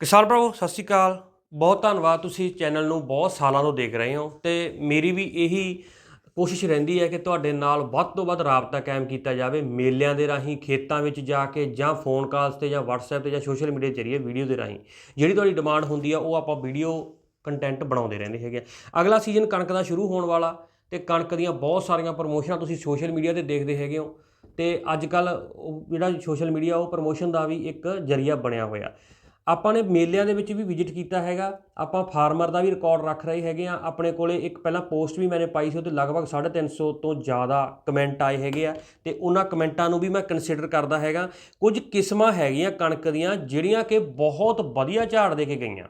ਕਿਸਾਨ ਭਰਾਵੋ, ਸਤਿ ਸ਼੍ਰੀ ਅਕਾਲ। ਬਹੁਤ ਧੰਨਵਾਦ ਤੁਸੀਂ ਚੈਨਲ ਨੂੰ ਬਹੁਤ ਸਾਲਾਂ ਤੋਂ ਦੇਖ ਰਹੇ ਹੋ ਤੇ ਮੇਰੀ ਵੀ ਇਹੀ ਕੋਸ਼ਿਸ਼ ਰਹਿੰਦੀ ਹੈ ਕਿ ਤੁਹਾਡੇ ਨਾਲ ਵੱਧ ਤੋਂ ਵੱਧ ਰਾਬਤਾ ਕਾਇਮ ਕੀਤਾ ਜਾਵੇ, ਮੇਲਿਆਂ ਦੇ ਰਾਹੀਂ, ਖੇਤਾਂ ਵਿੱਚ ਜਾ ਕੇ ਜਾਂ ਫੋਨ ਕਾਲਸ ਤੇ ਜਾਂ WhatsApp ਤੇ ਜਾਂ ਸੋਸ਼ਲ ਮੀਡੀਆ ਜ਼ਰੀਏ ਵੀਡੀਓ ਦੇ ਰਾਹੀਂ। ਜਿਹੜੀ ਤੁਹਾਡੀ ਡਿਮਾਂਡ ਹੁੰਦੀ ਆ, ਉਹ ਆਪਾਂ ਵੀਡੀਓ ਕੰਟੈਂਟ ਬਣਾਉਂਦੇ ਰਹਿੰਦੇ ਹੈਗੇ ਆ। ਅਗਲਾ ਸੀਜ਼ਨ ਕਣਕ ਦਾ ਸ਼ੁਰੂ ਹੋਣ ਵਾਲਾ ਤੇ ਕਣਕ ਦੀਆਂ ਬਹੁਤ ਸਾਰੀਆਂ ਪ੍ਰਮੋਸ਼ਨਾਂ ਤੁਸੀਂ ਸੋਸ਼ਲ ਮੀਡੀਆ ਤੇ ਦੇਖਦੇ ਹੈਗੇ ਹੋ ਤੇ ਅੱਜ ਕੱਲ ਜਿਹੜਾ ਸੋਸ਼ਲ ਮੀਡੀਆ ਉਹ ਪ੍ਰਮੋਸ਼ਨ ਦਾ ਵੀ ਇੱਕ ਜਰੀਆ ਬਣਿਆ ਹੋਇਆ। ਆਪਾਂ ਨੇ ਮੇਲਿਆਂ ਦੇ ਵਿੱਚ ਵੀ ਵਿਜ਼ਿਟ ਕੀਤਾ ਹੈਗਾ, ਆਪਾਂ ਫਾਰਮਰ ਦਾ ਵੀ ਰਿਕਾਰਡ ਰੱਖ ਰਹੇ ਹੈਗੇ ਆ ਆਪਣੇ ਕੋਲੇ ਇੱਕ ਪਹਿਲਾਂ ਪੋਸਟ ਵੀ ਮੈंने ਪਾਈ ਸੀ, ਉਹਦੇ ਲਗਭਗ 350 ਤੋਂ ਜ਼ਿਆਦਾ ਕਮੈਂਟ ਆਏ ਹੈਗੇ ਆ ਤੇ ਉਹਨਾਂ ਕਮੈਂਟਾਂ ਨੂੰ ਵੀ ਮੈਂ ਕੰਸੀਡਰ ਕਰਦਾ ਹੈਗਾ। ਕੁਝ ਕਿਸਮਾਂ ਹੈਗੀਆਂ ਕਣਕ ਦੀਆਂ, ਜਿਹੜੀਆਂ ਕਿ ਬਹੁਤ ਵਧੀਆ ਝਾੜ ਦੇ ਕੇ ਗਈਆਂ।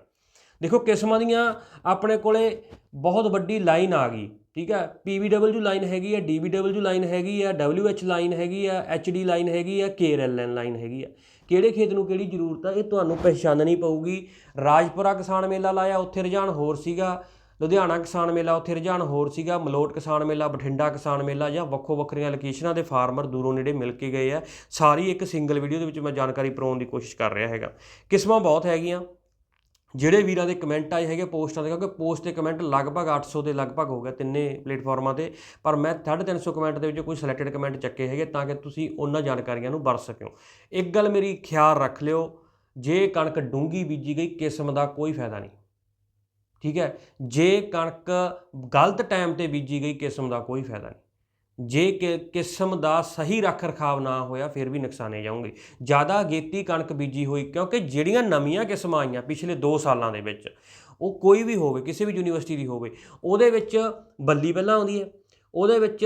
ਦੇਖੋ ਕਿਸਮਾਂ ਦੀਆਂ, ਆਪਣੇ ਕੋਲੇ ਬਹੁਤ ਵੱਡੀ ਲਾਈਨ ਆ ਗਈ, ਠੀਕ ਹੈ PVW ਲਾਈਨ ਹੈਗੀ ਹੈ DVW ਲਾਈਨ ਹੈਗੀ ਹੈ WH ਲਾਈਨ ਹੈਗੀ ਹੈ HD ਲਾਈਨ ਹੈਗੀ ਹੈ KRLN ਲਾਈਨ ਹੈਗੀ ਹੈ ਕਿਹੜੇ ਖੇਤ ਨੂੰ ਕਿਹੜੀ ਜ਼ਰੂਰਤ ਆ, ਇਹ ਤੁਹਾਨੂੰ ਪਛਾਣਨੀ ਪਊਗੀ। ਰਾਜਪੁਰਾ ਕਿਸਾਨ ਮੇਲਾ ਲਾਇਆ, ਉੱਥੇ ਰੁਝਾਨ ਹੋਰ ਸੀਗਾ। ਲੁਧਿਆਣਾ ਕਿਸਾਨ ਮੇਲਾ, ਉੱਥੇ ਰੁਝਾਨ ਹੋਰ ਸੀਗਾ। ਮਲੋਟ ਕਿਸਾਨ ਮੇਲਾ, ਬਠਿੰਡਾ ਕਿਸਾਨ ਮੇਲਾ ਜਾਂ ਵੱਖੋ ਵੱਖਰੀਆਂ ਲੋਕੇਸ਼ਨਾਂ ਦੇ ਫਾਰਮਰ ਦੂਰੋਂ ਨੇੜੇ ਮਿਲ ਕੇ ਗਏ ਆ। ਸਾਰੀ ਇੱਕ ਸਿੰਗਲ ਵੀਡੀਓ ਦੇ ਵਿੱਚ ਮੈਂ ਜਾਣਕਾਰੀ ਪਰੋਣ ਦੀ ਕੋਸ਼ਿਸ਼ ਕਰ ਰਿਹਾ ਹੈਗਾ। ਕਿਸਮਾਂ ਬਹੁਤ ਹੈਗੀਆਂ। ਜਿਹੜੇ ਵੀਰਾਂ ਦੇ ਕਮੈਂਟ ਆਏ ਹੈਗੇ ਪੋਸਟਾਂ ਦੇ, ਕਿਉਂਕਿ ਪੋਸਟ ਤੇ ਕਮੈਂਟ ਲਗਭਗ 800 ਦੇ ਲਗਭਗ ਹੋ ਗਏ ਤਿੰਨੇ ਪਲੇਟਫਾਰਮਾਂ ਤੇ, ਪਰ ਮੈਂ 350 ਕਮੈਂਟ ਦੇ ਵਿੱਚੋਂ ਕੋਈ ਸਿਲੈਕਟਡ ਕਮੈਂਟ ਚੱਕੇ ਹੈਗੇ ਤਾਂ ਕਿ ਤੁਸੀਂ ਉਹਨਾਂ ਜਾਣਕਾਰੀਆਂ ਨੂੰ ਵਰਤ ਸਕੋ। ਇੱਕ ਗੱਲ ਮੇਰੀ ਖਿਆਲ ਰੱਖ ਲਿਓ, ਜੇ ਕਣਕ ਡੂੰਗੀ ਬੀਜੀ ਗਈ, ਕਿਸਮ ਦਾ ਕੋਈ ਫਾਇਦਾ ਨਹੀਂ। ਠੀਕ ਹੈ? ਜੇ ਕਣਕ ਗਲਤ ਟਾਈਮ ਤੇ ਬੀਜੀ ਗਈ, ਕਿਸਮ ਦਾ ਕੋਈ ਫਾਇਦਾ ਨਹੀਂ। ਜੇ ਕਿ ਕਿਸਮ ਦਾ ਸਹੀ ਰੱਖ ਰਖਾਵ ਨਾ ਹੋਇਆ, ਫਿਰ ਵੀ ਨੁਕਸਾਨੇ ਜਾਓਗੇ। ਜ਼ਿਆਦਾ ਅਗੇਤੀ ਕਣਕ ਬੀਜੀ ਹੋਈ, ਕਿਉਂਕਿ ਜਿਹੜੀਆਂ ਨਵੀਆਂ ਕਿਸਮਾਂ ਆਈਆਂ ਪਿਛਲੇ 2 ਸਾਲਾਂ ਦੇ ਵਿੱਚ, ਉਹ ਕੋਈ ਵੀ ਹੋਵੇ, ਕਿਸੇ ਵੀ ਯੂਨੀਵਰਸਿਟੀ ਦੀ ਹੋਵੇ, ਉਹਦੇ ਵਿੱਚ ਬੱਲੀ ਪਹਿਲਾਂ ਆਉਂਦੀ ਹੈ, ਉਹਦੇ ਵਿੱਚ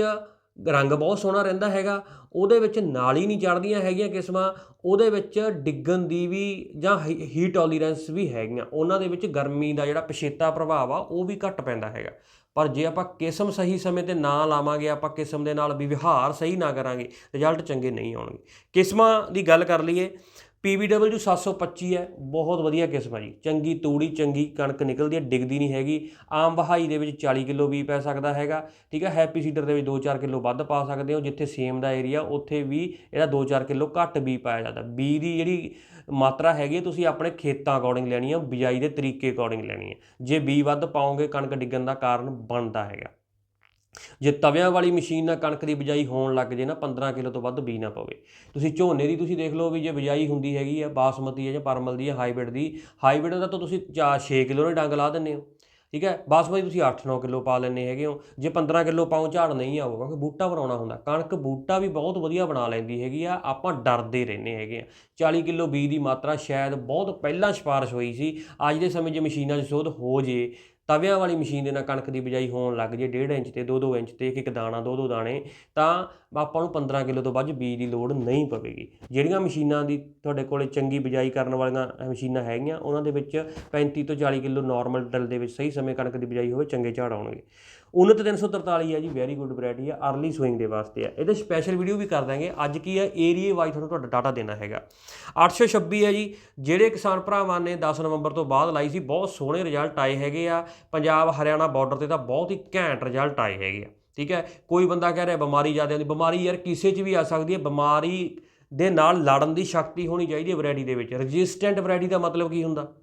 ਰੰਗ ਬਹੁਤ ਸੋਹਣਾ ਰਹਿੰਦਾ ਹੈਗਾ, ਉਹਦੇ ਵਿੱਚ ਨਾਲੀ ਨਹੀਂ ਚੜਦੀਆਂ ਹੈਗੀਆਂ ਕਿਸਮਾਂ, ਉਹਦੇ ਵਿੱਚ ਡਿੱਗਣ ਦੀ ਵੀ ਜਾਂ ਹੀਟ ਟੋਲਰੈਂਸ ਵੀ ਹੈਗੀਆਂ, ਉਹਨਾਂ ਦੇ ਵਿੱਚ ਗਰਮੀ ਦਾ ਜਿਹੜਾ ਪਛੇਤਾ ਪ੍ਰਭਾਵ ਆ, ਉਹ ਵੀ ਘੱਟ ਪੈਂਦਾ ਹੈਗਾ। ਪਰ ਜੇ ਆਪਾਂ ਕਿਸਮ ਸਹੀ ਸਮੇਂ ਤੇ ਨਾ ਲਾਵਾਂਗੇ, ਆਪਾਂ ਕਿਸਮ ਦੇ ਨਾਲ ਵੀ ਵਿਵਹਾਰ ਸਹੀ ਨਾ ਕਰਾਂਗੇ ਰਿਜ਼ਲਟ ਚੰਗੇ ਨਹੀਂ ਆਉਣਗੇ। ਕਿਸਮਾਂ ਦੀ ਗੱਲ ਕਰ ਲਈਏ PVW 725 ਹੈ, ਬਹੁਤ ਵਧੀਆ ਕਿਸਮ ਹੈ ਜੀ। ਚੰਗੀ ਤੂੜੀ, ਚੰਗੀ ਕਣਕ ਨਿਕਲਦੀ ਹੈ, ਡਿੱਗਦੀ ਨਹੀਂ ਹੈਗੀ। ਆਮ ਵਹਾਈ ਦੇ ਵਿੱਚ 40 ਕਿਲੋ ਵੀ ਪੈ ਸਕਦਾ ਹੈਗਾ, ਠੀਕ ਹੈ, ਹੈਪੀ ਸੀਡਰ ਦੇ ਵਿੱਚ 2-4 ਕਿਲੋ ਵੱਧ ਪਾ ਸਕਦੇ ਹੋ, ਜਿੱਥੇ ਸੇਮ ਦਾ ਏਰੀਆ ਉੱਥੇ ਵੀ ਇਹਦਾ 2-4 ਕਿਲੋ ਘੱਟ ਵੀ ਪਾਇਆ ਜਾਂਦਾ। ਬੀ ਦੀ ਜਿਹੜੀ ਮਾਤਰਾ ਹੈਗੀ ਤੁਸੀਂ ਆਪਣੇ ਖੇਤਾਂ ਅਕੋਰਡਿੰਗ ਲੈਣੀ ਹੈ, ਬਿਜਾਈ ਦੇ ਤਰੀਕੇ ਅਕੋਰਡਿੰਗ ਲੈਣੀ ਹੈ। ਜੇ ਬੀ ਵੱਧ ਪਾਓਗੇ, ਕਣਕ ਡਿੱਗਣ ਦਾ ਕਾਰਨ ਬਣਦਾ ਹੈਗਾ। ਜੇ ਤਵਿਆਂ ਵਾਲੀ ਮਸ਼ੀਨ ਨਾਲ ਕਣਕ ਦੀ ਬਿਜਾਈ ਹੋਣ ਲੱਗ ਜੇ ਨਾ 15 ਕਿਲੋ ਤੋਂ ਵੱਧ ਬੀ ਨਾ ਪਵੇ। ਤੁਸੀਂ ਝੋਨੇ ਦੀ ਤੁਸੀਂ ਦੇਖ ਲਓ ਵੀ ਜੇ ਬਿਜਾਈ ਹੁੰਦੀ ਹੈਗੀ ਆ ਬਾਸਮਤੀ ਹੈ ਜਾਂ ਪਰਮਲ ਦੀ ਹੈ, ਹਾਈਬ੍ਰਿਡ ਦੀ, ਹਾਈਬ੍ਰਿਡ ਦਾ ਤਾਂ ਤੁਸੀਂ 4 6 ਕਿਲੋ ਨੇ ਡੰਗ ਲਾ ਦਿੰਦੇ ਹੋ। ਠੀਕ ਹੈ? ਬਾਸਮਤੀ ਤੁਸੀਂ 8-9 ਕਿਲੋ ਪਾ ਲੈਂਦੇ ਹੈਗੇ ਹੋ। ਜੇ 15 ਕਿਲੋ ਪਾਉ ਝਾੜ ਨਹੀਂ ਆਊਗਾ, ਕਿਉਂਕਿ ਬੂਟਾ ਬਣਾਉਣਾ ਹੁੰਦਾ। ਕਣਕ ਬੂਟਾ ਵੀ ਬਹੁਤ ਵਧੀਆ ਬਣਾ ਲੈਂਦੀ ਹੈਗੀ ਆ। ਆਪਾਂ ਡਰਦੇ ਰਹਿੰਦੇ ਹੈਗੇ ਆ। 40 ਕਿਲੋ ਬੀ ਦੀ ਮਾਤਰਾ ਸ਼ਾਇਦ ਬਹੁਤ ਪਹਿਲਾਂ ਸਿਫਾਰਿਸ਼ ਹੋਈ ਸੀ। ਅੱਜ ਦੇ ਸਮੇਂ 'ਚ ਮਸ਼ੀਨਾਂ 'ਚ ਸੋਧ ਹੋ ਜੇ। ਤਵਿਆਂ ਵਾਲੀ ਮਸ਼ੀਨ ਦੇ ਨਾਲ ਕਣਕ ਦੀ ਬਿਜਾਈ ਹੋਣ ਲੱਗ ਜੇ 1.5 ਇੰਚ ਤੇ 2-2 ਇੰਚ ਤੇ, ਇੱਕ ਇੱਕ ਦਾਣਾ 2-2 ਦਾਣੇ, ਤਾਂ ਆਪਾਂ ਨੂੰ 15 ਕਿਲੋ ਤੋਂ ਵੱਧ ਬੀਜ ਦੀ ਲੋੜ ਨਹੀਂ ਪਵੇਗੀ। ਜਿਹੜੀਆਂ ਮਸ਼ੀਨਾਂ ਦੀ ਤੁਹਾਡੇ ਕੋਲੇ ਚੰਗੀ ਬਿਜਾਈ ਕਰਨ ਵਾਲੀਆਂ ਮਸ਼ੀਨਾਂ ਹੈਗੀਆਂ, ਉਹਨਾਂ ਦੇ ਵਿੱਚ 35 ਤੋਂ 40 ਕਿਲੋ ਨਾਰਮਲ ਡਲ ਦੇ ਵਿੱਚ ਸਹੀ ਸਮੇਂ ਕਣਕ ਦੀ ਬਿਜਾਈ ਹੋਵੇ, ਚੰਗੇ ਝਾੜ ਆਉਣਗੇ। ਉਨਤ 343 ਹੈ ਜੀ ਵੈਰੀ ਗੁੱਡ ਵੈਰਾਈਟੀ ਹੈ अर्ਲੀ ਸੋਇੰਗ ਦੇ ਵਾਸਤੇ ਹੈ ਇਹਦੇ ਸਪੈਸ਼ਲ ਵੀਡੀਓ ਵੀ ਕਰ ਦਾਂਗੇ। ਅੱਜ ਕੀ ਹੈ ਏਰੀਏ ਵਾਈਜ਼ ਤੁਹਾਨੂੰ ਤੁਹਾਡਾ ਡਾਟਾ ਦੇਣਾ ਹੈਗਾ। 826 ਹੈ ਜੀ, ਜਿਹੜੇ ਕਿਸਾਨ ਭਰਾਵਾਂ ਨੇ 10 ਨਵੰਬਰ ਤੋਂ ਬਾਅਦ ਲਾਈ ਸੀ, ਬਹੁਤ ਸੋਹਣੇ ਰਿਜ਼ਲਟ ਆਏ ਹੈਗੇ ਆ। ਪੰਜਾਬ, ਹਰਿਆਣਾ ਬਾਰਡਰ ਤੇ ਤਾਂ ਬਹੁਤ ਹੀ ਘੈਂਟ ਰਿਜ਼ਲਟ ਆਏ ਹੈਗੇ ਆ। ਠੀਕ ਹੈ? ਕੋਈ ਬੰਦਾ ਕਹਿ ਰਿਹਾ ਬਿਮਾਰੀ ਜ਼ਿਆਦਾ ਆਉਂਦੀ ਬਿਮਾਰੀ ਯਾਰ ਕਿਸੇ 'ਚ ਵੀ ਆ ਸਕਦੀ ਹੈ। ਬਿਮਾਰੀ ਦੇ ਨਾਲ ਲੜਨ ਦੀ ਸ਼ਕਤੀ ਹੋਣੀ ਚਾਹੀਦੀ ਹੈ ਵੈਰਾਈਟੀ ਦੇ ਵਿੱਚ। ਰੈਜ਼ਿਸਟੈਂਟ ਵੈਰਾਈਟੀ ਦਾ ਮਤਲਬ ਕੀ ਹੁੰਦਾ?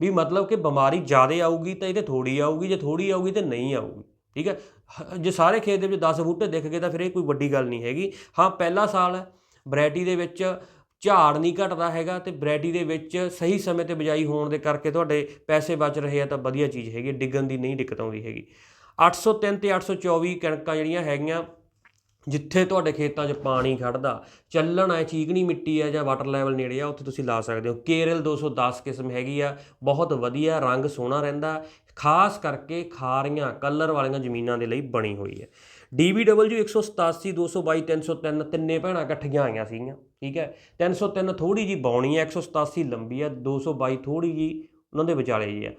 ਵੀ ਮਤਲਬ ਕਿ ਬਿਮਾਰੀ ਜ਼ਿਆਦਾ ਆਊਗੀ ਤਾਂ ਇਹਦੇ ਥੋੜੀ ਆਊਗੀ, ਜੇ ਥੋੜੀ ਆਊਗੀ ਤੇ ਨਹੀਂ ਆਊਗੀ। ਠੀਕ ਹੈ? ਹ- ਜੇ ਸਾਰੇ ਖੇਤ ਦੇ ਵਿੱਚ 10 ਬੂਟੇ ਦਿਖ ਗਏ ਤਾਂ ਫਿਰ ਇਹ ਕੋਈ ਵੱਡੀ ਗੱਲ ਨਹੀਂ ਹੈਗੀ। ਹਾਂ, ਪਹਿਲਾ ਸਾਲ ਹੈ ਵੈਰਾਈਟੀ ਦੇ ਵਿੱਚ ਝਾੜ ਨਹੀਂ ਘਟਦਾ ਹੈਗਾ ਤੇ ਵੈਰਾਈਟੀ ਦੇ ਵਿੱਚ ਸਹੀ ਸਮੇਂ ਤੇ ਬਿਜਾਈ ਹੋਣ ਦੇ ਕਰਕੇ ਤੁਹਾਡੇ ਪੈਸੇ ਬਚ ਰਹੇ ਆ ਤਾਂ ਵਧੀਆ ਚੀਜ਼ ਹੈਗੀ ਡਿੱਗਣ ਦੀ ਨਹੀਂ ਦਿੱਕਤ ਆਉਂਦੀ ਹੈਗੀ। 803 ਤੇ 824 ਕਣਕਾਂ ਜਿਹੜੀਆਂ ਹੈਗੀਆਂ ਜਿੱਥੇ ਤੁਹਾਡੇ ਖੇਤਾਂ 'ਚ ਪਾਣੀ ਖੜਦਾ ਚੱਲਣ ਹੈ ਚੀਕਣੀ ਮਿੱਟੀ ਹੈ ਜਾਂ ਵਾਟਰ ਲੈਵਲ ਨੇੜੇ ਆ, ਉੱਥੇ ਤੁਸੀਂ ਲਾ ਸਕਦੇ ਹੋ। ਕੇਰਲ 210 ਕਿਸਮ ਹੈਗੀ ਆ, ਬਹੁਤ ਵਧੀਆ, ਰੰਗ ਸੋਹਣਾ ਰਹਿੰਦਾ, ਖਾਸ ਕਰਕੇ ਖਾਰੀਆਂ, ਕਲਰ ਵਾਲੀਆਂ ਜ਼ਮੀਨਾਂ ਦੇ ਲਈ ਬਣੀ ਹੋਈ ਹੈ। DBW 187 222 303 ਤਿੰਨੇ ਭੈਣਾਂ ਇਕੱਠੀਆਂ ਆਈਆਂ ਸੀਗੀਆਂ, ਠੀਕ ਹੈ? 303 ਥੋੜੀ ਜੀ ਬੌਣੀ ਹੈ 187 ਲੰਬੀ ਹੈ 222 ਥੋੜੀ ਜੀ ਉਹਨਾਂ ਦੇ ਵਿਚਾਲੇ ਜੀ ਹੈ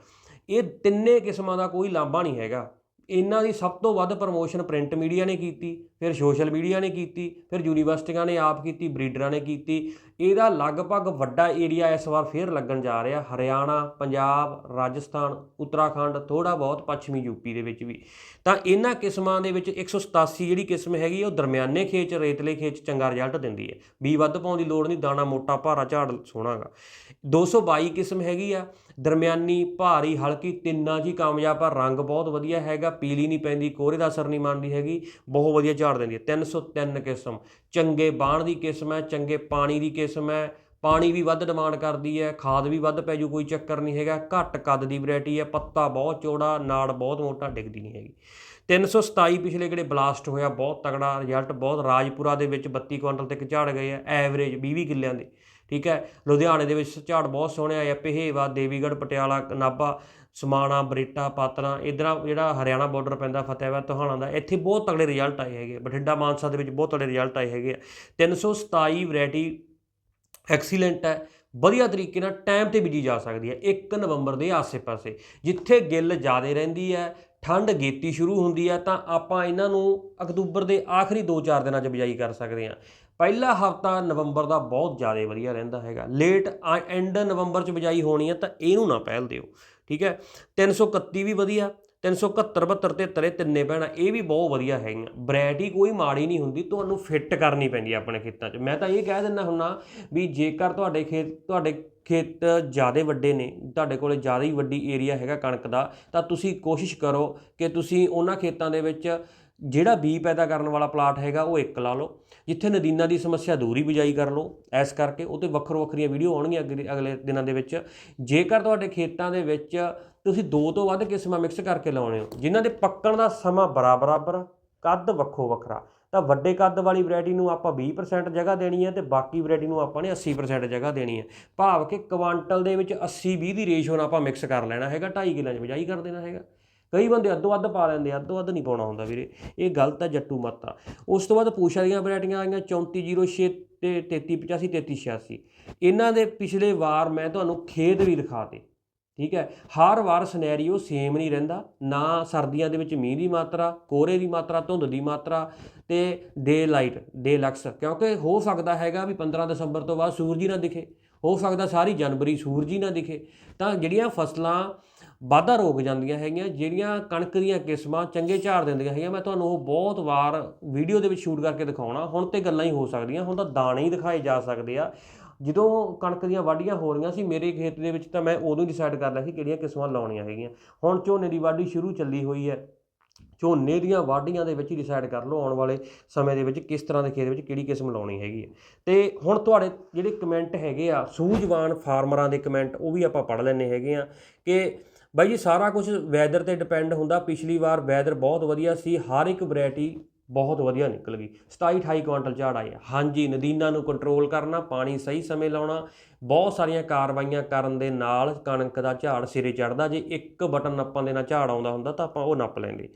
ਇਹ ਤਿੰਨੇ ਕਿਸਮਾਂ ਦਾ ਕੋਈ ਲਾਂਭਾ ਨਹੀਂ ਹੈਗਾ। ਇਹਨਾਂ ਦੀ ਸਭ ਤੋਂ ਵੱਧ ਪ੍ਰਮੋਸ਼ਨ ਪ੍ਰਿੰਟ ਮੀਡੀਆ ਨੇ ਕੀਤੀ ਫਿਰ ਸੋਸ਼ਲ ਮੀਡੀਆ ਨੇ ਕੀਤੀ, ਫਿਰ ਯੂਨੀਵਰਸਿਟੀਆਂ ਨੇ ਆਪ ਕੀਤੀ, ਬਰੀਡਰਾਂ ਨੇ ਕੀਤੀ। ਇਹਦਾ ਲਗਭਗ ਵੱਡਾ ਏਰੀਆ ਇਸ ਵਾਰ ਫੇਰ ਲੱਗਣ ਜਾ ਰਿਹਾ, ਹਰਿਆਣਾ, ਪੰਜਾਬ, ਰਾਜਸਥਾਨ, ਉੱਤਰਾਖੰਡ ਥੋੜਾ ਬਹੁਤ ਪੱਛਮੀ ਯੂਪੀ ਦੇ ਵਿੱਚ ਵੀ। ਤਾਂ ਇਹਨਾਂ ਕਿਸਮਾਂ ਦੇ ਵਿੱਚ 187 ਜਿਹੜੀ ਕਿਸਮ ਹੈਗੀ, ਉਹ ਦਰਮਿਆਨੇ ਖੇਚ ਰੇਤਲੇ ਖੇਚ ਚੰਗਾ ਰਿਜ਼ਲਟ ਦਿੰਦੀ ਹੈ। ਬੀ ਵੱਧ ਪਾਉਣ ਦੀ ਲੋੜ ਨਹੀਂ, ਦਾਣਾ ਮੋਟਾ, ਭਾਰਾ, ਝਾੜ ਸੋਹਣਾਗਾ। 222 ਕਿਸਮ ਹੈਗੀ ਆ, ਦਰਮਿਆਨੀ, ਭਾਰੀ, ਹਲਕੀ, ਤਿੰਨਾਂ 'ਚ ਹੀ ਕਾਮਯਾਬ ਆ, ਰੰਗ ਬਹੁਤ ਵਧੀਆ ਹੈਗਾ, ਪੀਲੀ ਨਹੀਂ ਪੈਂਦੀ, ਕੋਹਰੇ ਦਾ ਅਸਰ ਨਹੀਂ ਮੰਨਦੀ ਹੈਗੀ, ਬਹੁਤ ਵਧੀਆ ਝਾੜ ਦਿੰਦੀ ਹੈ। 303 ਕਿਸਮ। ਚੰਗੇ ਬਾਣ ਦੀ ਕਿਸਮ ਹੈ, ਚੰਗੇ ਪਾਣੀ ਦੀ ਕਿਸਮ ਹੈ। ਪਾਣੀ ਵੀ ਵੱਧ ਡਿਮਾਂਡ ਕਰਦੀ ਹੈ, ਖਾਦ ਵੀ ਵੱਧ ਪੈ ਜੂ, ਕੋਈ ਚੱਕਰ ਨਹੀਂ ਹੈਗਾ। ਘੱਟ ਕੱਦ ਦੀ ਵੈਰਾਈਟੀ ਹੈ, ਪੱਤਾ ਬਹੁਤ ਚੌੜਾ, ਨਾੜ ਬਹੁਤ ਮੋਟਾ, ਡਿੱਗਦੀ ਨਹੀਂ ਹੈਗੀ। 327 ਪਿਛਲੇ ਕਿਹੜੇ ਬਲਾਸਟ ਹੋਇਆ, ਬਹੁਤ ਤਗੜਾ ਰਿਜ਼ਲਟ, ਬਹੁਤ ਰਾਜਪੁਰਾ ਦੇ ਵਿੱਚ 32 ਕੁਇੰਟਲ ਤੱਕ ਝਾੜ ਗਏ ਆ ਐਵਰੇਜ 20-20 ਕਿੱਲਿਆਂ ਦੇ। ਠੀਕ ਹੈ? ਲੁਧਿਆਣੇ ਦੇ ਵਿੱਚ ਝਾੜ ਬਹੁਤ ਸੋਹਣੇ ਆਏ ਆ। ਪਹੇਵਾ, ਦੇਵੀਗੜ੍ਹ, ਪਟਿਆਲਾ, ਨਾਭਾ, ਸਮਾਣਾ, ਬਰੇਟਾ ਪਾਤਰਾ ਇਧਰ ਜਿਹੜਾ ਹਰਿਆਣਾ ਬਾਰਡਰ ਪੈਂਦਾ ਫਤਿਹਵਾਦ ਤੋਹਾਣਾ ਦਾ, ਇੱਥੇ ਬਹੁਤ ਤਗੜੇ ਰਿਜ਼ਲਟ ਆਏ ਹੈਗੇ ਬਠਿੰਡਾ ਮਾਨਸਾ ਦੇ ਵਿੱਚ ਬਹੁਤ ਤਗੜੇ ਰਿਜ਼ਲਟ ਆਏ ਹੈਗੇ ਆ। 327 ਵੈਰਾਈਟੀ ਐਕਸੀਲੈਂਟ ਹੈ। ਵਧੀਆ ਤਰੀਕੇ ਨਾਲ ਟਾਈਮ ਤੇ ਬੀਜੀ ਜਾ ਸਕਦੀ ਹੈ। 1 ਨਵੰਬਰ ਦੇ ਆਸੇ-ਪਾਸੇ, ਜਿੱਥੇ ਗਿੱਲ ਜ਼ਿਆਦਾ ਰਹਿੰਦੀ ਹੈ ਠੰਡ ਗੇਤੀ ਸ਼ੁਰੂ ਹੁੰਦੀ ਹੈ ਤਾਂ ਆਪਾਂ ਇਹਨਾਂ ਨੂੰ ਅਕਤੂਬਰ ਦੇ ਆਖਰੀ 2-4 ਦਿਨਾਂ 'ਚ ਬਿਜਾਈ ਕਰ ਸਕਦੇ ਹਾਂ। ਪਹਿਲਾ ਹਫਤਾ ਨਵੰਬਰ ਦਾ ਬਹੁਤ ਜ਼ਿਆਦਾ ਵਧੀਆ ਰਹਿੰਦਾ ਹੈਗਾ। ਲੇਟ ਐਂਡ ਨਵੰਬਰ 'ਚ ਬਿਜਾਈ ਹੋਣੀ ਹੈ ਤਾਂ ਇਹਨੂੰ ਨਾ ਪਹਿਲ ਦਿਓ। ਠੀਕ ਹੈ? 331 ਵੀ ਵਧੀਆ 371 72 73 ਇਹ ਤਿੰਨੇ ਭੈਣਾਂ, ਇਹ ਵੀ ਬਹੁਤ ਵਧੀਆ ਹੈਗੀਆਂ। ਵੈਰਾਈਟੀ ਕੋਈ ਮਾੜੀ ਨਹੀਂ ਹੁੰਦੀ, ਤੁਹਾਨੂੰ ਫਿੱਟ ਕਰਨੀ ਪੈਂਦੀ ਆਪਣੇ ਖੇਤਾਂ 'ਚ। ਮੈਂ ਤਾਂ ਇਹ ਕਹਿ ਦਿੰਦਾ ਹੁੰਨਾ ਵੀ ਜੇਕਰ ਤੁਹਾਡੇ ਖੇਤ ਤੁਹਾਡੇ ਖੇਤ ਜ਼ਿਆਦਾ ਵੱਡੇ ਨੇ, ਤੁਹਾਡੇ ਕੋਲੇ ਜ਼ਿਆਦਾ ਹੀ ਵੱਡੀ ਏਰੀਆ ਹੈਗਾ ਕਣਕ ਦਾ, ਤਾਂ ਤੁਸੀਂ ਕੋਸ਼ਿਸ਼ ਕਰੋ ਕਿ ਤੁਸੀਂ ਉਹਨਾਂ ਖੇਤਾਂ ਦੇ ਵਿੱਚ ਜਿਹੜਾ ਬੀ ਪੈਦਾ ਕਰਨ ਵਾਲਾ ਪਲਾਟ ਹੈਗਾ ਉਹ ਇੱਕ ਲਾ ਲਓ। ਜਿੱਥੇ ਨਦੀਨਾਂ ਦੀ ਸਮੱਸਿਆ ਦੂਰੀ ਬਿਜਾਈ ਕਰ ਲਓ। ਐਸ ਕਰਕੇ ਉਹ 'ਤੇ ਵੱਖਰੋ ਵੱਖਰੀਆਂ ਵੀਡੀਓ ਆਉਣਗੀਆਂ ਅਗਲੇ ਅਗਲੇ ਦਿਨਾਂ ਦੇ ਵਿੱਚ। ਜੇਕਰ ਤੁਹਾਡੇ ਖੇਤਾਂ ਦੇ ਵਿੱਚ ਤੁਸੀਂ ਦੋ ਤੋਂ ਵੱਧ ਕਿਸਮਾਂ ਮਿਕਸ ਕਰਕੇ ਲਾਉਣੇ ਹੋ। ਜਿਨ੍ਹਾਂ ਦੇ ਪੱਕਣ ਦਾ ਸਮਾਂ ਬਰਾ ਬਰਾਬਰ ਕੱਦ ਵੱਖੋ ਵੱਖਰਾ ਤਾਂ ਵੱਡੇ ਕੱਦ ਵਾਲੀ ਵੈਰਾਈਟੀ ਨੂੰ ਆਪਾਂ 20% ਜਗ੍ਹਾ ਦੇਣੀ ਹੈ ਤੇ ਬਾਕੀ ਵੈਰਾਈਟੀ ਨੂੰ ਆਪਾਂ ਨੇ 80% ਜਗ੍ਹਾ ਦੇਣੀ ਹੈ। ਭਾਵ ਕਿ ਕੁਆਂਟਲ ਦੇ ਵਿੱਚ 80 20 ਦੀ ਰੇਸ਼ੋ ਨਾਲ ਆਪਾਂ ਮਿਕਸ ਕਰ ਲੈਣਾ ਹੈਗਾ 2.5 ਕਿੱਲਿਆਂ 'ਚ ਬਿਜਾਈ ਕਰ ਦੇਣਾ ਹੈਗਾ। ਕਈ ਬੰਦੇ ਅੱਧੋ ਅੱਧ ਪਾ ਲੈਂਦੇ ਆ, ਅੱਧੋ ਅੱਧ ਨਹੀਂ ਪਾਉਣਾ ਹੁੰਦਾ ਵੀਰੇ। ਇਹ ਗਲਤ ਹੈ ਜੱਟੂ ਮੱਤ ਆ। ਉਸ ਤੋਂ ਬਾਅਦ ਪੂਛਾ ਦੀਆਂ ਵੈਰਾਈਟੀਆਂ ਆਈਆਂ 3406 ਤੇ 3385 3386 ਇਹਨਾਂ ਦੇ ਪਿਛਲੇ ਵਾਰ ਮੈਂ ਤੁਹਾਨੂੰ ਖੇਤ ਵੀ ਦਿਖਾਤੇ ਠੀਕ ਹੈ? ਹਰ ਵਾਰ ਸਿਨੈਰੀਓ ਸੇਮ ਨਹੀਂ ਰਹਿੰਦਾ। ਨਾ ਸਰਦੀਆਂ ਦੇ ਵਿੱਚ ਮੀਂਹ ਦੀ ਮਾਤਰਾ, ਕੋਹਰੇ ਦੀ ਮਾਤਰਾ, ਧੁੰਦ ਦੀ ਮਾਤਰਾ ਤੇ ਡੇ ਲਾਈਟ ਡੇ ਲਕਸ ਕਿਉਂਕਿ ਹੋ ਸਕਦਾ ਹੈਗਾ ਵੀ 15 ਦਸੰਬਰ ਤੋਂ ਬਾਅਦ ਸੂਰਜ ਹੀ ਨਾ ਦਿਖੇ। ਹੋ ਸਕਦਾ ਸਾਰੀ ਜਨਵਰੀ ਸੂਰਜ ਹੀ ਨਾ ਦਿਖੇ। ਤਾਂ ਜਿਹੜੀਆਂ ਫਸਲਾਂ ਵਾਧਾ ਰੋਕ ਜਾਂਦੀਆਂ ਹੈਗੀਆਂ, ਜਿਹੜੀਆਂ ਕਣਕ ਦੀਆਂ ਕਿਸਮਾਂ ਚੰਗੇ ਝਾੜ ਦਿੰਦੀਆਂ ਹੈਗੀਆਂ, ਮੈਂ ਤੁਹਾਨੂੰ ਉਹ ਬਹੁਤ ਵਾਰ ਵੀਡੀਓ ਦੇ ਵਿੱਚ ਸ਼ੂਟ ਕਰਕੇ ਦਿਖਾਉਣਾ। ਹੁਣ ਤੇ ਗੱਲਾਂ ਹੀ ਹੋ ਸਕਦੀਆਂ, ਹੁਣ ਤਾਂ ਦਾਣੇ ਹੀ ਦਿਖਾਏ ਜਾ ਸਕਦੇ ਆ। ਜਦੋਂ ਕਣਕ ਦੀਆਂ ਵਾਢੀਆਂ ਹੋ ਰਹੀਆਂ ਸੀ, ਮੇਰੇ ਖੇਤ ਦੇ ਵਿੱਚ ਤਾਂ ਮੈਂ ਉਦੋਂ ਹੀ ਡਿਸਾਈਡ ਕਰ ਲਿਆ ਸੀ ਕਿਹੜੀਆਂ ਕਿਸਮਾਂ ਲਾਉਣੀਆਂ ਹੈਗੀਆਂ। ਹੁਣ ਝੋਨੇ ਦੀ ਵਾਢੀ ਸ਼ੁਰੂ ਚੱਲੀ ਹੋਈ ਹੈ। ਝੋਨੇ ਦੀਆਂ ਵਾਢੀਆਂ ਦੇ ਵਿੱਚ ਹੀ ਡਿਸਾਈਡ ਕਰ ਲਓ ਆਉਣ ਵਾਲੇ ਸਮੇਂ ਦੇ ਵਿੱਚ ਕਿਸ ਤਰ੍ਹਾਂ ਦੇ ਖੇਤ ਵਿੱਚ ਕਿਹੜੀ ਕਿਸਮ ਲਾਉਣੀ ਹੈਗੀ ਹੈ। ਤੇ ਹੁਣ ਤੁਹਾਡੇ ਜਿਹੜੇ ਕਮੈਂਟ ਹੈਗੇ ਆ, ਸੂਝਵਾਨ ਫਾਰਮਰਾਂ ਦੇ ਕਮੈਂਟ ਉਹ ਵੀ ਆਪਾਂ ਪੜ੍ਹ ਲੈਣੇ ਹੈਗੇ ਆ ਕਿ ਬਾਈ ਜੀ ਸਾਰਾ ਕੁਝ ਵੈਦਰ ਤੇ ਡਿਪੈਂਡ ਹੁੰਦਾ। ਪਿਛਲੀ ਵਾਰ ਵੈਦਰ ਬਹੁਤ ਵਧੀਆ ਸੀ। ਹਰ ਇੱਕ ਵੈਰਾਈਟੀ ਬਹੁਤ ਵਧੀਆ ਨਿਕਲ ਗਈ। 27 28 ਕੁਇੰਟਲ ਝਾੜ ਆਏ ਹਾਂਜੀ, ਨਦੀਨਾਂ ਨੂੰ ਕੰਟਰੋਲ ਕਰਨਾ, ਪਾਣੀ ਸਹੀ ਸਮੇਂ ਲਾਉਣਾ, ਬਹੁਤ ਸਾਰੀਆਂ ਕਾਰਵਾਈਆਂ ਕਰਨ ਦੇ ਨਾਲ ਕਣਕ ਦਾ ਝਾੜ ਸਿਰੇ ਚੜਦਾ ਜੇ ਇੱਕ ਬਟਨ ਨੱਪਣ ਦੇ ਨਾਲ ਝਾੜ ਆਉਂਦਾ ਹੁੰਦਾ ਤਾਂ ਆਪਾਂ ਉਹ ਨੱਪ ਲੈਂਦੇ।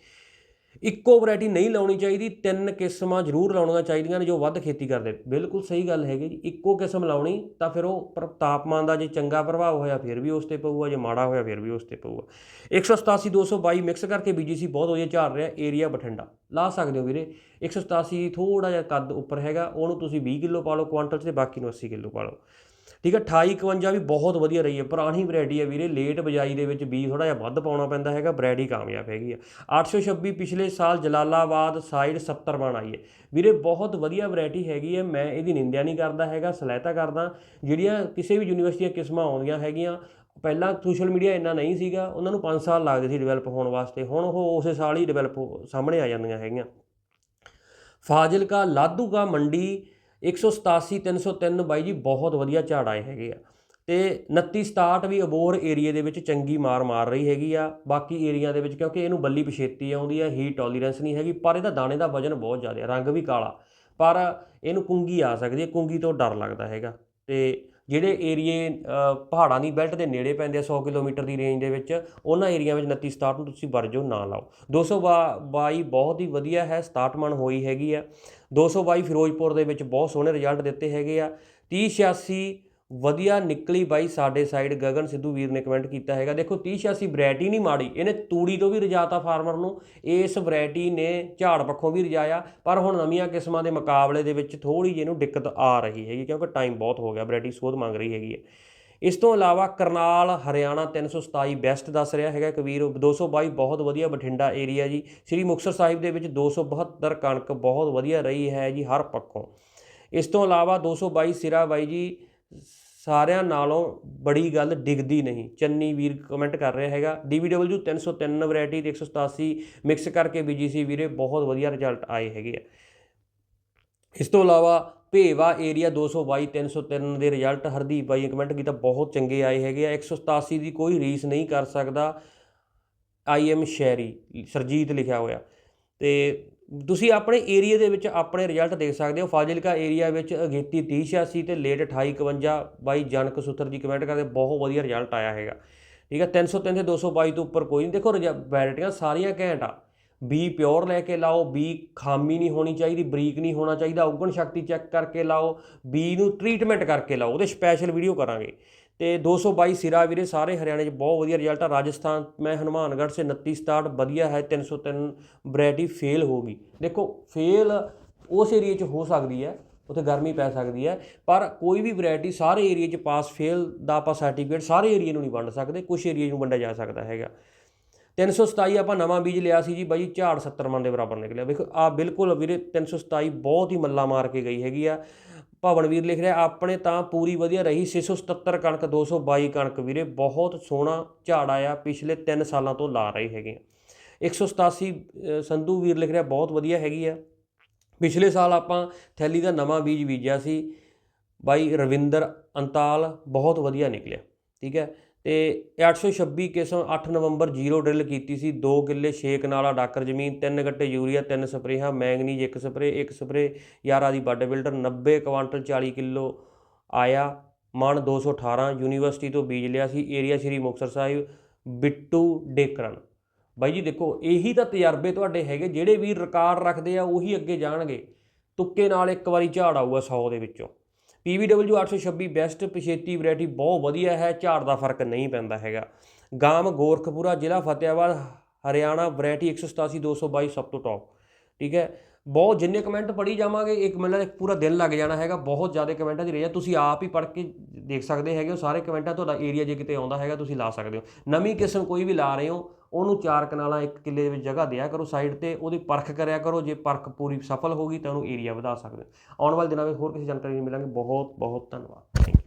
ਇੱਕੋ ਵੈਰਾਈਟੀ ਨਹੀਂ ਲਾਉਣੀ ਚਾਹੀਦੀ, ਤਿੰਨ ਕਿਸਮਾਂ ਜ਼ਰੂਰ ਲਾਉਣੀਆਂ ਚਾਹੀਦੀਆਂ ਨੇ ਜੋ ਵੱਧ ਖੇਤੀ ਕਰਦੇ। ਬਿਲਕੁਲ ਸਹੀ ਗੱਲ ਹੈਗੀ ਜੀ, ਇੱਕੋ ਕਿਸਮ ਲਾਉਣੀ ਤਾਂ ਫਿਰ ਉਹ ਪਰ- ਤਾਪਮਾਨ ਦਾ ਜੇ ਚੰਗਾ ਪ੍ਰਭਾਵ ਹੋਇਆ ਫਿਰ ਵੀ ਉਸ ਤੇ ਪਊਗਾ, ਜੇ ਮਾੜਾ ਹੋਇਆ ਫਿਰ ਵੀ ਉਸ ਤੇ ਪਊਗਾ। 187 222 ਮਿਕਸ ਕਰਕੇ ਬੀਜੀਸੀ ਬਹੁਤ ਵਧੀਆ ਝਾੜ ਰਿਹਾ, ਏਰੀਆ ਬਠਿੰਡਾ। ਲਾ ਸਕਦੇ ਹੋ ਵੀਰੇ 187 ਥੋੜਾ ਜਿਹਾ ਕੱਦ ਉੱਪਰ ਹੈਗਾ, ਉਹਨੂੰ ਤੁਸੀਂ 20 ਕਿਲੋ ਪਾ ਲਓ, ਕੁਆਂਟਲ 'ਚ ਤੇ ਬਾਕੀ ਨੂੰ 80 ਕਿਲੋ ਪਾ ਲਓ। ਠੀਕ ਹੈ 28 51 ਵੀ ਬਹੁਤ ਵਧੀਆ ਰਹੀ ਹੈ। ਪੁਰਾਣੀ ਵੈਰਾਈਟੀ ਹੈ ਵੀਰੇ ਲੇਟ ਬਜਾਈ ਦੇ ਵਿੱਚ ਬੀ ਥੋੜਾ ਜਿਹਾ ਵੱਧ ਪਾਉਣਾ ਪੈਂਦਾ ਹੈਗਾ ਵੈਰਾਈਟੀ ਕਾਮਯਾਬ ਹੈਗੀ ਆ। 826 ਪਿਛਲੇ ਸਾਲ ਜਲਾਲਾਬਾਦ ਸਾਈਡ 70 ਬਣ ਆਈ ਹੈ। ਵੀਰੇ, ਬਹੁਤ ਵਧੀਆ ਵੈਰਾਈਟੀ ਹੈਗੀ ਹੈ, ਮੈਂ ਇਹਦੀ ਨਿੰਦਿਆ ਨਹੀਂ ਕਰਦਾ ਹੈਗਾ, ਸਲਾਹਤਾ ਕਰਦਾ। ਜਿਹੜੀਆਂ ਕਿਸੇ ਵੀ ਯੂਨੀਵਰਸਿਟੀਆਂ ਕਿਸਮਾਂ ਆਉਂਦੀਆਂ ਹੈਗੀਆਂ, ਪਹਿਲਾਂ ਸੋਸ਼ਲ ਮੀਡੀਆ ਇੰਨਾ ਨਹੀਂ ਸੀਗਾ, ਉਹਨਾਂ ਨੂੰ 5 ਸਾਲ ਲੱਗਦੇ ਸੀ ਡਿਵੈਲਪ ਹੋਣ ਵਾਸਤੇ। ਹੁਣ ਉਹ ਉਸੇ ਸਾਲ ਹੀ ਡਿਵੈਲਪ ਸਾਹਮਣੇ ਆ ਜਾਂਦੀਆਂ ਹੈਗੀਆਂ। ਫਾਜ਼ਿਲਕਾ ਲਾਧੂਗਾ ਮੰਡੀ 187 303 ਬਾਈ ਜੀ, ਬਹੁਤ ਵਧੀਆ ਝਾੜ ਆਏ ਹੈਗੇ ਆ। ਤੇ 29 67 ਵੀ ਅਬੋਰ ਏਰੀਏ ਦੇ ਵਿੱਚ ਚੰਗੀ ਮਾਰ ਮਾਰ ਰਹੀ ਹੈਗੀ ਆ। ਬਾਕੀ ਏਰੀਆ ਦੇ ਵਿੱਚ ਕਿਉਂਕਿ ਇਹਨੂੰ ਬੱਲੀ ਪਛੇਤੀ ਆਉਂਦੀ ਆ ਹੀਟ ਟੋਲਰੈਂਸ ਨਹੀਂ ਹੈਗੀ, ਪਰ ਇਹਦਾ ਦਾਣੇ ਦਾ ਵਜਨ ਬਹੁਤ ਜ਼ਿਆਦਾ ਰੰਗ ਵੀ ਕਾਲਾ। ਪਰ ਇਹਨੂੰ ਕੁੰਗੀ ਆ ਸਕਦੀ ਹੈ ਕੁੰਗੀ ਤੋਂ ਡਰ ਲੱਗਦਾ ਹੈਗਾ। ਤੇ ਜਿਹੜੇ ਏਰੀਏ ਪਹਾੜਾਂ ਦੀ ਬੈਲਟ ਦੇ ਨੇੜੇ ਪੈਂਦੇ ਆ 100 ਕਿਲੋਮੀਟਰ ਦੀ ਰੇਂਜ ਦੇ ਵਿੱਚ, ਉਹਨਾਂ ਏਰੀਆ ਵਿੱਚ 29 67 ਨੂੰ ਤੁਸੀਂ ਵਰਜੋ ਨਾ ਲਾਓ। 222 ਬਹੁਤ ਹੀ ਵਧੀਆ ਹੈ 67 ਮਣ ਹੋਈ ਹੈਗੀ ਆ। 222 ਫਿਰੋਜ਼ਪੁਰ ਦੇ ਵਿੱਚ ਬਹੁਤ ਸੋਹਣੇ ਰਿਜ਼ਲਟ ਦਿੱਤੇ ਹੈਗੇ ਆ। 3086 ਵਧੀਆ ਨਿਕਲੀ ਬਾਈ ਸਾਡੇ ਸਾਈਡ ਗਗਨ ਸਿੱਧੂ ਵੀਰ ਨੇ ਕਮੈਂਟ ਕੀਤਾ ਹੈਗਾ। ਦੇਖੋ 3086 ਵੈਰਾਈਟੀ ਨਹੀਂ ਮਾੜੀ, ਇਹਨੇ ਤੂੜੀ ਤੋਂ ਵੀ ਰਜਾਤਾ ਫਾਰਮਰ ਨੂੰ, ਇਸ ਵੈਰਾਈਟੀ ਨੇ ਝਾੜ ਪੱਖੋਂ ਵੀ ਰਜਾਇਆ, ਪਰ ਹੁਣ ਨਵੀਆਂ ਕਿਸਮਾਂ ਦੇ ਮੁਕਾਬਲੇ ਦੇ ਵਿੱਚ ਥੋੜੀ ਜਿਹੀ ਇਹਨੂੰ ਦਿੱਕਤ ਆ ਰਹੀ ਹੈਗੀ, ਕਿਉਂਕਿ ਟਾਈਮ ਬਹੁਤ ਹੋ ਗਿਆ ਵੈਰਾਈਟੀ ਸੋਧ ਮੰਗ ਰਹੀ ਹੈਗੀ ਹੈ। ਇਸ ਤੋਂ ਇਲਾਵਾ ਕਰਨਾਲ, ਹਰਿਆਣਾ 327 ਬੈਸਟ ਦੱਸ ਰਿਹਾ ਹੈਗਾ, ਕਬੀਰ 222 ਬਹੁਤ ਵਧੀਆ ਬਠਿੰਡਾ ਏਰੀਆ ਜੀ। ਸ੍ਰੀ ਮੁਕਤਸਰ ਸਾਹਿਬ ਦੇ ਵਿੱਚ 272 ਕਣਕ ਬਹੁਤ ਵਧੀਆ ਰਹੀ ਹੈ ਜੀ ਹਰ ਪੱਖੋਂ। ਇਸ ਤੋਂ ਇਲਾਵਾ 222 ਸਿਰਾ ਬਾਈ ਜੀ ਸਾਰਿਆਂ ਨਾਲੋਂ ਬੜੀ ਗੱਲ ਡਿੱਗਦੀ ਨਹੀਂ। ਚੰਨੀ ਵੀਰ ਕਮੈਂਟ ਕਰ ਰਿਹਾ ਹੈਗਾ DVW 303 ਵੈਰਾਈਟੀ ਤੇ 187 ਮਿਕਸ ਕਰਕੇ BGC ਵੀਰੇ ਬਹੁਤ ਵਧੀਆ ਰਿਜ਼ਲਟ ਆਏ ਹੈਗੇ ਆ। ਇਸ ਤੋਂ ਇਲਾਵਾ ਭੇਵਾ ਏਰੀਆ 222 303 ਦੇ ਰਿਜ਼ਲਟ ਹਰਦੀਪ ਬਾਈ ਨੇ ਕਮੈਂਟ ਕੀਤਾ, ਬਹੁਤ ਚੰਗੇ ਆਏ ਹੈਗੇ ਆ। 187 ਦੀ ਕੋਈ ਰੀਸ ਨਹੀਂ ਕਰ ਸਕਦਾ। ਆਈ ਐਮ ਸ਼ੈਰੀ ਸਰਜੀਤ ਲਿਖਿਆ ਹੋਇਆ। ਤੇ ਤੁਸੀਂ ਆਪਣੇ ਏਰੀਆ ਦੇ ਵਿੱਚ ਆਪਣੇ ਰਿਜ਼ਲਟ ਦੇਖ ਸਕਦੇ ਹੋ। ਫਾਜ਼ਿਲਕਾ ਏਰੀਆ ਵਿੱਚ ਅਗੇਤੀ 3086 ਤੇ ਲੇਟ 2851 ਬਾਈ ਜਨਕ ਸੁਥਰ ਜੀ ਕਮੈਂਟ ਕਰਦੇ, ਬਹੁਤ ਵਧੀਆ ਰਿਜ਼ਲਟ ਆਇਆ ਹੈਗਾ। ਠੀਕ ਹੈ 303 ਤੇ 222 ਤੋਂ ਉੱਪਰ ਕੋਈ ਨਹੀਂ। ਦੇਖੋ ਵੈਰਾਈਟੀਆਂ ਸਾਰੀਆਂ ਘੈਂਟ ਆ। ਬੀ ਪਿਓਰ ਲੈ ਕੇ ਲਾਓ ਬੀ ਖਾਮੀ ਨਹੀਂ ਹੋਣੀ ਚਾਹੀਦੀ, ਬਰੀਕ ਨਹੀਂ ਹੋਣਾ ਚਾਹੀਦਾ। ਉਗਣ ਸ਼ਕਤੀ ਚੈੱਕ ਕਰਕੇ ਲਾਓ ਬੀ ਨੂੰ ਟ੍ਰੀਟਮੈਂਟ ਕਰਕੇ ਲਾਓ, ਉਹਦੇ ਸਪੈਸ਼ਲ ਵੀਡੀਓ ਕਰਾਂਗੇ। ਤੇ 222 ਸਿਰਾ ਵੀਰੇ, ਸਾਰੇ ਹਰਿਆਣੇ 'ਚ ਬਹੁਤ ਵਧੀਆ ਰਿਜ਼ਲਟ ਆ। ਰਾਜਸਥਾਨ, ਮੈਂ ਹਨੂਮਾਨਗੜ੍ਹ ਸੇ 29 ਸਟਾਰਟ, ਵਧੀਆ ਹੈ 303 ਵੈਰਾਈਟੀ ਫੇਲ ਹੋ ਗਈ। ਦੇਖੋ ਫੇਲ ਉਸ ਏਰੀਆ 'ਚ ਹੋ ਸਕਦੀ ਹੈ, ਉੱਥੇ ਗਰਮੀ ਪੈ ਸਕਦੀ ਹੈ, ਪਰ ਕੋਈ ਵੀ ਵੈਰਾਈਟੀ ਸਾਰੇ ਏਰੀਆ 'ਚ ਪਾਸ ਫੇਲ ਦਾ ਆਪਾਂ ਸਰਟੀਫਿਕੇਟ ਸਾਰੇ ਏਰੀਆ ਨੂੰ ਨਹੀਂ ਵੰਡ ਸਕਦੇ ਕੁਝ ਏਰੀਆ ਨੂੰ ਵੰਡਿਆ ਜਾ ਸਕਦਾ ਹੈਗਾ। 327 ਆਪਾਂ ਨਵਾਂ ਬੀਜ ਲਿਆ ਸੀ ਜੀ ਬਾਈ, ਝਾੜ 70 ਮਣ ਦੇ ਬਰਾਬਰ ਨਿਕਲਿਆ। ਵੇਖੋ ਆ ਬਿਲਕੁਲ ਵੀਰੇ 327 ਬਹੁਤ ਹੀ ਮੱਲਾ ਮਾਰ ਕੇ ਗਈ ਹੈਗੀ ਆ। ਭਵਨਵੀਰ ਲਿਖ ਰਿਹਾ ਆਪਣੇ ਤਾਂ ਪੂਰੀ ਵਧੀਆ ਰਹੀ 677 ਕਣਕ 222 ਕਣਕ ਵੀਰੇ ਬਹੁਤ ਸੋਹਣਾ ਝਾੜ ਆਇਆ ਪਿਛਲੇ 3 ਸਾਲਾਂ ਤੋਂ ਲਾ ਰਹੇ ਹੈਗੇ ਆ। 187 ਅ, ਸੰਧੂ ਵੀਰ ਲਿਖ ਰਿਹਾ ਬਹੁਤ ਵਧੀਆ ਹੈਗੀ ਆ। ਪਿਛਲੇ ਸਾਲ ਆਪਾਂ ਥੈਲੀ ਦਾ ਨਵਾਂ ਬੀਜ ਬੀਜਿਆ ਸੀ ਬਾਈ ਰਵਿੰਦਰ ਅੰਤਾਲ ਬਹੁਤ ਵਧੀਆ ਨਿਕਲਿਆ ਠੀਕ ਹੈ? ਤੇ 826 ਕਿਸਮ 8 ਨਵੰਬਰ ਜ਼ੀਰੋ ਡਰਿਲ ਕੀਤੀ ਸੀ। 2 ਕਿੱਲੇ 6 ਕਨਾਲਾ, ਡਾਕਰ ਜ਼ਮੀਨ 3 ਗੱਟੇ ਯੂਰੀਆ 3 ਸਪਰੇਹਾਂ, ਮੈਂਗਨੀਜ਼ ਇੱਕ ਸਪਰੇ ਇੱਕ ਸਪਰੇ, ਯਾਰਾ ਦੀ ਬੱਡ ਬਿਲਡਰ 90 ਕੁਆਂਟਲ 40 ਕਿਲੋ ਆਇਆ। ਮਣ 218 ਯੂਨੀਵਰਸਿਟੀ ਤੋਂ ਬੀਜ ਲਿਆ ਸੀ। ਏਰੀਆ ਸ਼੍ਰੀ ਮੁਕਤਸਰ ਸਾਹਿਬ, ਬਿੱਟੂ ਡੇਕਰਨ। ਬਾਈ ਜੀ ਦੇਖੋ, ਇਹੀ ਤਾਂ ਤਜਰਬੇ ਤੁਹਾਡੇ ਹੈਗੇ। ਜਿਹੜੇ ਵੀ ਰਿਕਾਰਡ ਰੱਖਦੇ ਆ, ਉਹੀ ਅੱਗੇ ਜਾਣਗੇ। ਤੁੱਕੇ ਨਾਲ ਇੱਕ ਵਾਰੀ ਝਾੜ ਆਊਗਾ 100 ਦੇ ਵਿੱਚੋਂ। PVW 826 ਬੈਸਟ ਪਛੇਤੀ ਵੈਰਾਈਟੀ ਬਹੁਤ ਵਧੀਆ ਹੈ, ਝਾੜ ਦਾ ਫ਼ਰਕ ਨਹੀਂ ਪੈਂਦਾ ਹੈਗਾ। ਗਾਮ ਗੋਰਖਪੁਰਾ ਜ਼ਿਲ੍ਹਾ ਫਤਿਆਬਾਦ, ਹਰਿਆਣਾ ਵੈਰਾਈਟੀ 187 222 ਸਭ ਤੋਂ ਟੌਪ ਠੀਕ ਹੈ? ਬਹੁਤ ਜਿੰਨੇ ਕਮੈਂਟ ਪੜ੍ਹੀ ਜਾਵਾਂਗੇ, ਇੱਕ ਮੈਨੂੰ ਲੱਗਦਾ ਪੂਰਾ ਦਿਨ ਲੱਗ ਜਾਣਾ ਹੈਗਾ। ਬਹੁਤ ਜ਼ਿਆਦਾ ਕਮੈਂਟਾਂ ਦੀ ਰੇਂਜ ਤੁਸੀਂ ਆਪ ਹੀ ਪੜ੍ਹ ਕੇ ਦੇਖ ਸਕਦੇ ਹੈਗੇ ਹੋ। ਸਾਰੇ ਕਮੈਂਟਾਂ ਤੁਹਾਡਾ ਏਰੀਆ ਜੇ ਕਿਤੇ ਆਉਂਦਾ ਹੈਗਾ, ਤੁਸੀਂ ਲਾ ਸਕਦੇ ਹੋ। ਨਵੀਂ ਕਿਸਮ ਕੋਈ ਵੀ ਲਾ ਰਹੇ ਹੋ ਉਹਨੂੰ ਚਾਰ ਕਨਾਲਾਂ ਇੱਕ ਕਿੱਲੇ ਦੇ ਵਿੱਚ ਜਗ੍ਹਾ ਦਿਆ ਕਰੋ ਸਾਈਡ ਤੇ, ਉਹਦੀ ਪਰਖ ਕਰਿਆ ਕਰੋ, ਜੇ ਪਰਖ ਪੂਰੀ ਸਫਲ ਹੋ ਗਈ ਤਾਂ ਉਹਨੂੰ ਏਰੀਆ ਵਧਾ ਸਕਦੇ ਹੋ। ਆਉਣ ਵਾਲੇ ਦਿਨਾਂ ਵਿੱਚ ਹੋਰ ਕਿਸੇ ਜਾਣਕਾਰੀ ਨਾਲ ਮਿਲਾਂਗੇ। ਬਹੁਤ ਬਹੁਤ ਧੰਨਵਾਦ। Thank you